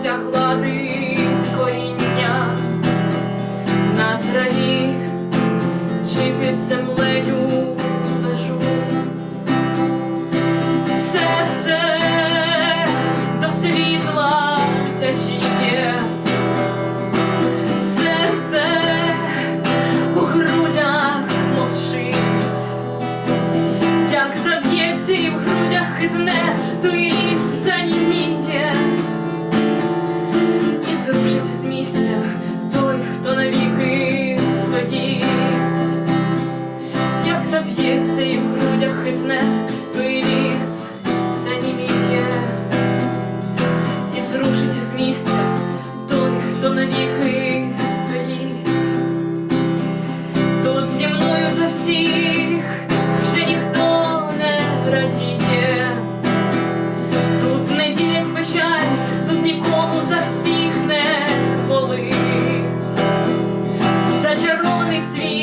волосся гладить коріння на траві чи під землею see.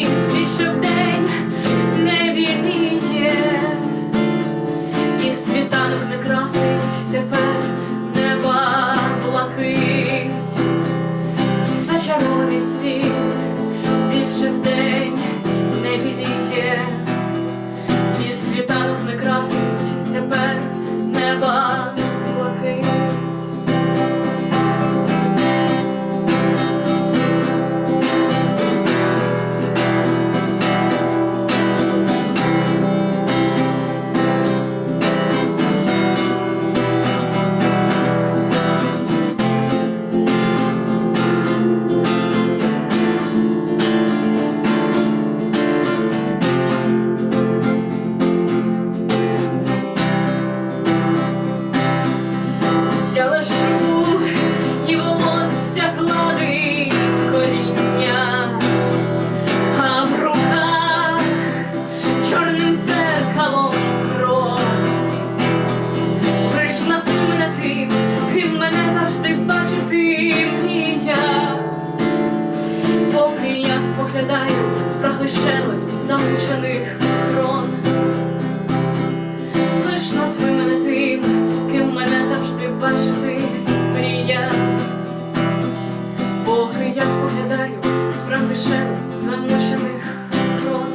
Я споглядаю спраглий шелест замучених крон. Лиш назви мене тим, ким мене завжди бачити мрія. Поки я споглядаю справді шелест замучених крон.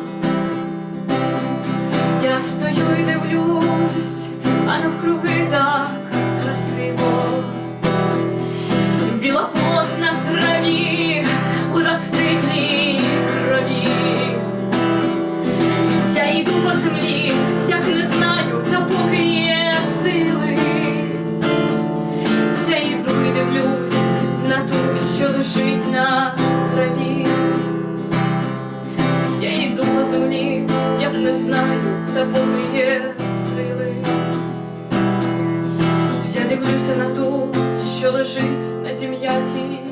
Я стою і дивлюсь, а навкруги так йду по землі, як не знаю, та поки є сили. Я йду і дивлюсь на ту, що лежить на траві. Я йду по землі, як не знаю, та поки є сили. Я дивлюся на ту, що лежить на зім'ятій